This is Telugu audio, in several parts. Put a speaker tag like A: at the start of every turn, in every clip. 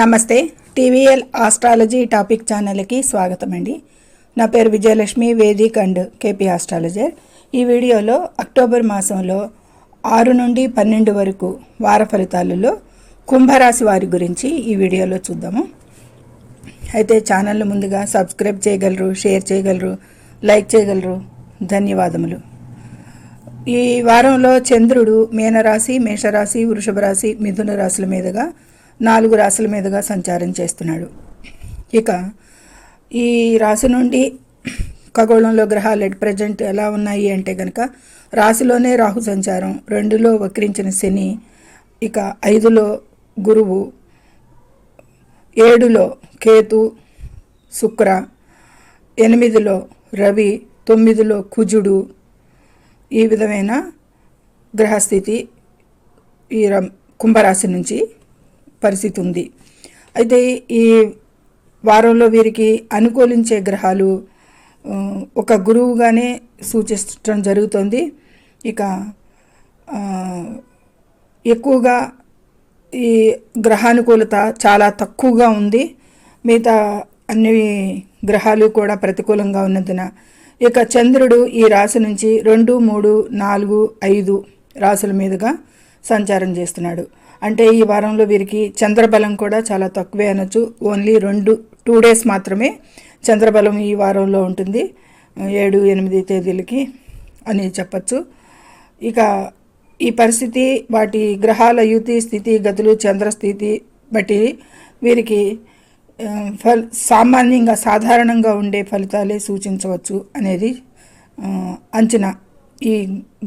A: నమస్తే టీవీఎల్ ఆస్ట్రాలజీ టాపిక్ ఛానల్కి స్వాగతం అండి. నా పేరు Vijayalakshmi Vedic and KP astrologer. ఈ వీడియోలో అక్టోబర్ మాసంలో ఆరు నుండి పన్నెండు వరకు వార ఫలితాలలో కుంభరాశి వారి గురించి ఈ వీడియోలో చూద్దాము. అయితే ఛానల్ ముందుగా సబ్స్క్రైబ్ చేయగలరు షేర్ చేయగలరు లైక్ చేయగలరు. ధన్యవాదములు. ఈ వారంలో చంద్రుడు మీనరాశి మేషరాశి వృషభ రాశి మిథున రాశుల మీదుగా నాలుగు రాశుల మీదుగా సంచారం చేస్తున్నాడు. ఇక ఈ రాశి నుండి ఖగోళంలో గ్రహాలు ఎట్ ప్రజెంట్ ఎలా ఉన్నాయి అంటే కనుక రాశిలోనే రాహు సంచారం రెండులో వక్రించిన శని ఇక ఐదులో గురువు ఏడులో కేతు శుక్ర ఎనిమిదిలో రవి తొమ్మిదిలో కుజుడు ఈ విధమైన గ్రహస్థితి ఈ రం- కుంభరాశి నుంచి పరిస్థితి ఉంది అయితే ఈ వారంలో వీరికి అనుకూలించే గ్రహాలు ఒక గురువుగానే సూచించడం జరుగుతుంది. ఇక ఎక్కువగా ఈ గ్రహానుకూలత చాలా తక్కువగా ఉంది. మిగతా అన్ని గ్రహాలు కూడా ప్రతికూలంగా ఉన్నందున ఇక చంద్రుడు ఈ రాశి నుంచి రెండు మూడు నాలుగు ఐదు రాశుల మీదుగా సంచారం చేస్తున్నాడు. అంటే ఈ వారంలో వీరికి చంద్రబలం కూడా చాలా తక్కువే అనొచ్చు. ఓన్లీ రెండు టూ డేస్ మాత్రమే చంద్రబలం ఈ వారంలో ఉంటుంది. ఏడు ఎనిమిది తేదీలకి అని చెప్పచ్చు. ఇక ఈ పరిస్థితి వాటి గ్రహాల యుతి స్థితి గతులు చంద్రస్థితి బట్టి వీరికి ఫల్ సామాన్యంగా సాధారణంగా ఉండే ఫలితాలే సూచించవచ్చు అనేది అంచనా ఈ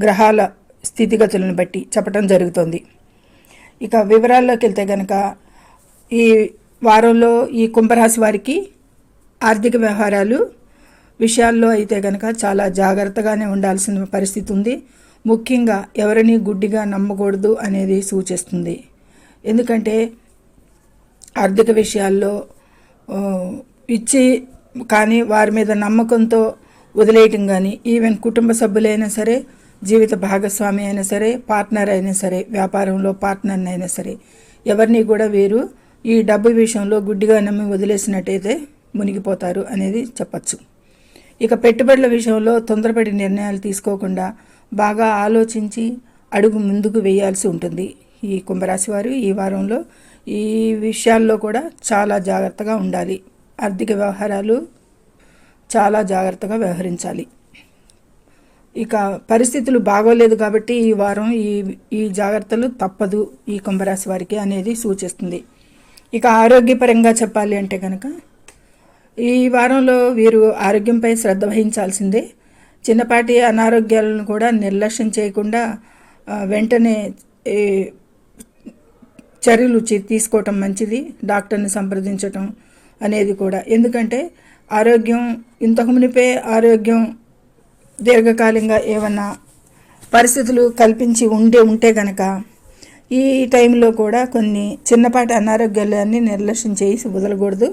A: గ్రహాల స్థితిగతులను బట్టి చెప్పడం జరుగుతుంది. ఇక వివరాల్లోకి వెళ్తే కనుక ఈ వారంలో ఈ కుంభరాశి వారికి ఆర్థిక వ్యవహారాలు విషయాల్లో అయితే కనుక చాలా జాగ్రత్తగానే ఉండాల్సిన పరిస్థితి ఉంది. ముఖ్యంగా ఎవరిని గుడ్డిగా నమ్మకూడదు అనేది సూచిస్తుంది. ఎందుకంటే ఆర్థిక విషయాల్లో ఇచ్చి కానీ వారి మీద నమ్మకంతో వదిలేయటం కానీ ఈవెన్ కుటుంబ సభ్యులైనా సరే జీవిత భాగస్వామి అయినా సరే పార్ట్నర్ అయినా సరే వ్యాపారంలో పార్ట్నర్ అయినా సరే ఎవరిని కూడా వీరు ఈ డబ్బు విషయంలో గుడ్డిగా నమ్మి వదిలేసినట్టయితే మునిగిపోతారు అనేది చెప్పచ్చు. ఇక పెట్టుబడుల విషయంలో తొందరపడి నిర్ణయాలు తీసుకోకుండా బాగా ఆలోచించి అడుగు ముందుకు వేయాల్సి ఉంటుంది. ఈ కుంభరాశి వారు ఈ వారంలో ఈ విషయాల్లో కూడా చాలా జాగ్రత్తగా ఉండాలి. ఆర్థిక వ్యవహారాలు చాలా జాగ్రత్తగా వ్యవహరించాలి. ఇక పరిస్థితులు బాగోలేదు కాబట్టి ఈ వారం ఈ ఈ జాగ్రత్తలు తప్పదు ఈ కుంభరాశి వారికి అనేది సూచిస్తుంది. ఇక ఆరోగ్యపరంగా చెప్పాలి అంటే కనుక ఈ వారంలో వీరు ఆరోగ్యంపై శ్రద్ధ వహించాల్సిందే. చిన్నపాటి అనారోగ్యాలను కూడా నిర్లక్ష్యం చేయకుండా వెంటనే చర్యలు చి- తీసుకోవటం మంచిది డాక్టర్ని సంప్రదించటం అనేది కూడా. ఎందుకంటే ఆరోగ్యం ఇంతకు మునిపే ఆరోగ్యం దీర్ఘకాలంగా ఏమన్నా పరిస్థితులు కల్పించి ఉండే ఉంటే గనక ఈ టైంలో కూడా కొన్ని చిన్నపాటి అనారోగ్యాలన్నీ నిర్లక్ష్యం చేసి వదలకూడదు.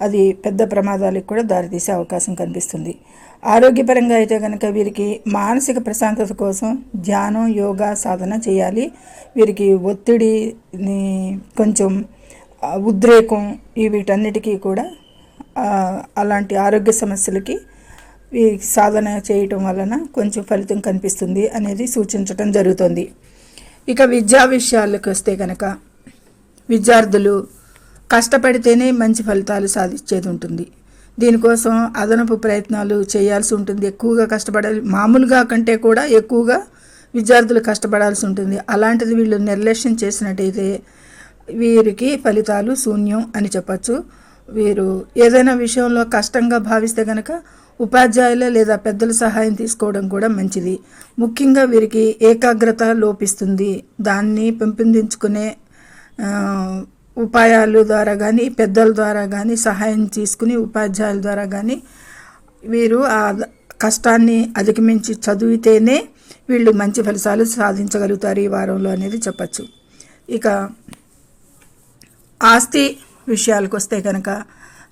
A: అది పెద్ద ప్రమాదాలకు కూడా దారితీసే అవకాశం కనిపిస్తుంది. ఆరోగ్యపరంగా అయితే కనుక వీరికి మానసిక ప్రశాంతత కోసం ధ్యానం యోగా సాధన చేయాలి. వీరికి ఒత్తిడిని కొంచెం ఉద్రేకం ఈ వీటన్నిటికీ కూడా అలాంటి ఆరోగ్య సమస్యలకి ఈ సాధన చేయటం వలన కొంచెం ఫలితం కనిపిస్తుంది అనేది సూచించటం జరుగుతుంది. ఇక విద్యా విషయాలకు వస్తే కనుక విద్యార్థులు కష్టపడితేనే మంచి ఫలితాలు సాధించేది ఉంటుంది. దీనికోసం అదనపు ప్రయత్నాలు చేయాల్సి ఉంటుంది. ఎక్కువగా కష్టపడాలి మామూలుగా కంటే కూడా ఎక్కువగా విద్యార్థులు కష్టపడాల్సి ఉంటుంది. అలాంటిది వీళ్ళు నిర్లక్ష్యం చేసినట్టయితే వీరికి ఫలితాలు శూన్యం అని చెప్పచ్చు. వీరు ఏదైనా విషయంలో కష్టంగా భావిస్తే కనుక ఉపాధ్యాయుల లేదా పెద్దల సహాయం తీసుకోవడం కూడా మంచిది. ముఖ్యంగా వీరికి ఏకాగ్రత లోపిస్తుంది. దాన్ని పెంపొందించుకునే ఉపాయాలు ద్వారా కానీ పెద్దల ద్వారా కానీ సహాయం తీసుకుని ఉపాధ్యాయుల ద్వారా కానీ వీరు ఆ కష్టాన్ని అధిగమించి చదివితేనే వీళ్ళు మంచి ఫలితాలు సాధించగలుగుతారు ఈ వారంలో అనేది చెప్పచ్చు. ఇక ఆస్తి విషయాలకు వస్తే కనుక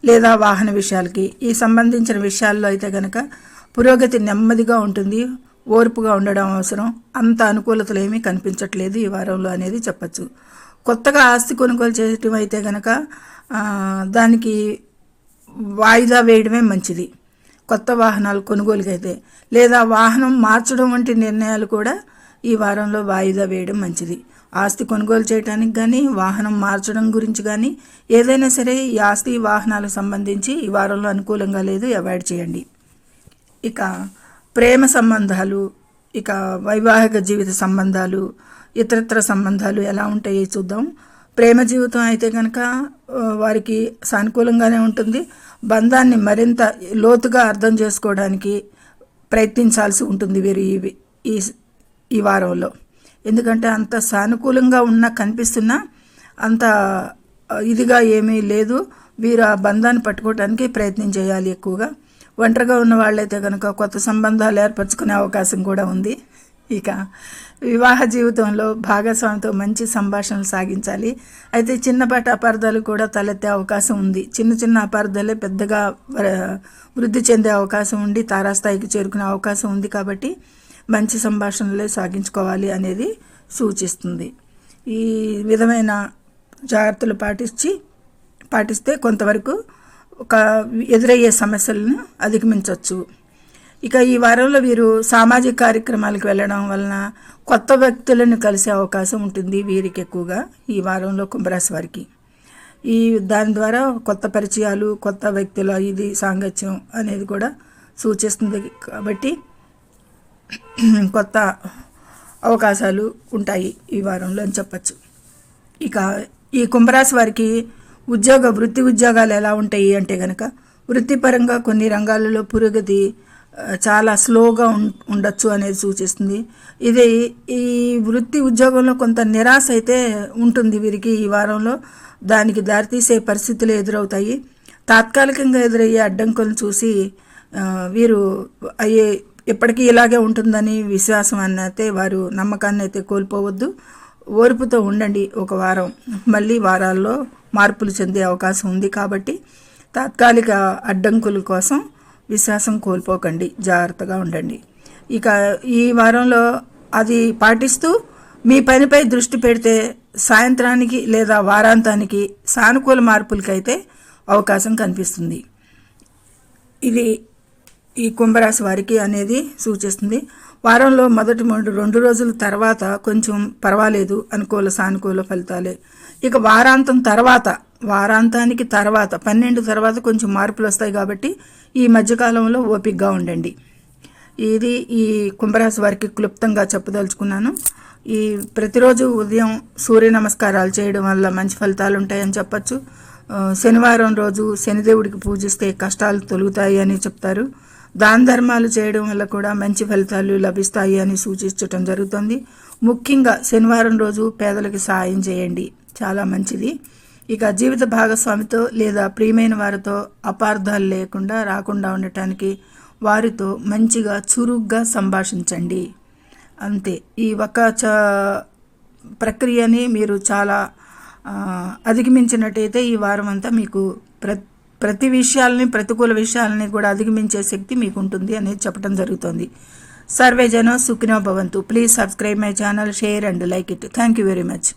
A: లేదా వాహన విషయాలకి ఈ సంబంధించిన విషయాల్లో అయితే కనుక పురోగతి నెమ్మదిగా ఉంటుంది ఓర్పుగా ఉండడం అవసరం అంత అనుకూలతలు ఏమీ కనిపించట్లేదు ఈ వారంలో అనేది చెప్పచ్చు. కొత్తగా ఆస్తి కొనుగోలు చేయటం అయితే కనుక దానికి వాయిదా వేయడమే మంచిది. కొత్త వాహనాలు కొనుగోలుకైతే అయితే లేదా వాహనం మార్చడం వంటి నిర్ణయాలు కూడా ఈ వారంలో వాయిదా వేయడం మంచిది. ఆస్తి కొనుగోలు చేయడానికి కానీ వాహనం మార్చడం గురించి కానీ ఏదైనా సరే ఈ ఆస్తి వాహనాలకు సంబంధించి ఈ వారంలో అనుకూలంగా లేదు అవాయిడ్ చేయండి. ఇక ప్రేమ సంబంధాలు ఇక వైవాహిక జీవిత సంబంధాలు ఇతరత్ర సంబంధాలు ఎలా ఉంటాయో చూద్దాం. ప్రేమ జీవితం అయితే కనుక వారికి సానుకూలంగానే ఉంటుంది. బంధాన్ని మరింత లోతుగా అర్థం చేసుకోవడానికి ప్రయత్నించాల్సి ఉంటుంది వీరు ఈ ఈ వారంలో. ఎందుకంటే అంత సానుకూలంగా ఉన్న కనిపిస్తున్నా అంత ఇదిగా ఏమీ లేదు. వీరు ఆ బంధాన్ని పట్టుకోవడానికి ప్రయత్నం చేయాలి ఎక్కువగా. ఒంటరిగా ఉన్న వాళ్ళైతే కనుక కొత్త సంబంధాలు ఏర్పరచుకునే అవకాశం కూడా ఉంది. ఇక వివాహ జీవితంలో భాగస్వామితో మంచి సంభాషణలు సాగించాలి. అయితే చిన్నపాటి అపార్థాలు కూడా తలెత్తే అవకాశం ఉంది. చిన్న చిన్న అపార్థాలే పెద్దగా వృద్ధి చెందే అవకాశం ఉండి తారాస్థాయికి చేరుకునే అవకాశం ఉంది కాబట్టి మంచి సంభాషణలే సాగించుకోవాలి అనేది సూచిస్తుంది. ఈ విధమైన జాగ్రత్తలు పాటించి పాటిస్తే కొంతవరకు ఒక ఎదురయ్యే సమస్యలను అధిగమించవచ్చు. ఇక ఈ వారంలో వీరు సామాజిక కార్యక్రమాలకు వెళ్ళడం వలన కొత్త వ్యక్తులను కలిసే అవకాశం ఉంటుంది వీరికి ఎక్కువగా ఈ వారంలో కుంభరాశి వారికి. ఈ దాని ద్వారా కొత్త పరిచయాలు కొత్త వ్యక్తుల ఇది సాంగత్యం అనేది కూడా సూచిస్తుంది కాబట్టి కొత్త అవకాశాలు ఉంటాయి ఈ వారంలో అని చెప్పచ్చు. ఇక ఈ కుంభరాశి వారికి ఉద్యోగ వృత్తి ఉద్యోగాలు ఎలా ఉంటాయి అంటే కనుక వృత్తిపరంగా కొన్ని రంగాలలో పురోగతి చాలా స్లోగా ఉం ఉండొచ్చు అనేది సూచిస్తుంది. ఇది ఈ వృత్తి ఉద్యోగంలో కొంత నిరాశ అయితే ఉంటుంది వీరికి ఈ వారంలో. దానికి దారితీసే పరిస్థితులు ఎదురవుతాయి. తాత్కాలికంగా ఎదురయ్యే అడ్డంకులను చూసి వీరు అయ్యే ఎప్పటికీ ఇలాగే ఉంటుందని విశ్వాసం అన్నైతే వారు నమ్మకాన్ని అయితే కోల్పోవద్దు. ఓర్పుతో ఉండండి ఒక వారం. మళ్ళీ వారాల్లో మార్పులు చెందే అవకాశం ఉంది కాబట్టి తాత్కాలిక అడ్డంకుల కోసం విశ్వాసం కోల్పోకండి. జాగ్రత్తగా ఉండండి. ఇక ఈ వారంలో అది పాటిస్తూ మీ పనిపై దృష్టి పెడితే సాయంత్రానికి లేదా వారాంతానికి సానుకూల మార్పులకైతే అవకాశం కనిపిస్తుంది. ఇది ఈ కుంభరాశి వారికి అనేది సూచిస్తుంది. వారంలో మొదటి మూడు రెండు రోజుల తర్వాత కొంచెం పర్వాలేదు అనుకూల సానుకూల ఫలితాలే. ఇక వారాంతం తర్వాత వారాంతానికి తర్వాత పన్నెండు తర్వాత కొంచెం మార్పులు వస్తాయి కాబట్టి ఈ మధ్యకాలంలో ఓపికగా ఉండండి. ఇది ఈ కుంభరాశి వారికి క్లుప్తంగా చెప్పదలుచుకున్నాను. ఈ ప్రతిరోజు ఉదయం సూర్య నమస్కారాలు చేయడం వల్ల మంచి ఫలితాలు ఉంటాయని చెప్పచ్చు. శనివారం రోజు శనిదేవుడికి పూజిస్తే కష్టాలు తొలుగుతాయి అని చెప్తారు. దాన ధర్మాలు చేయడం వల్ల కూడా మంచి ఫలితాలు లభిస్తాయి అని సూచించటం జరుగుతుంది. ముఖ్యంగా శనివారం రోజు పేదలకు సాయం చేయండి. చాలా మంచిది. ఇక జీవిత భాగస్వామితో లేదా ప్రియమైన వారితో అపార్థాలు లేకుండా రాకుండా ఉండటానికి వారితో మంచిగా చురుగ్గా సంభాషించండి. అంతే. ఈ ఒక చ ప్రక్రియని మీరు చాలా అధిగమించినట్టయితే ఈ వారం అంతా మీకు ప్ర ప్రతి విషయాలని ప్రతికూల విషయాలని కూడా అధిగమించే శక్తి మీకు ఉంటుంది అనేది చెప్పడం జరుగుతుంది. సర్వేజనో సుఖినో భవంతు. Please subscribe my channel share and like it. Thank you very much.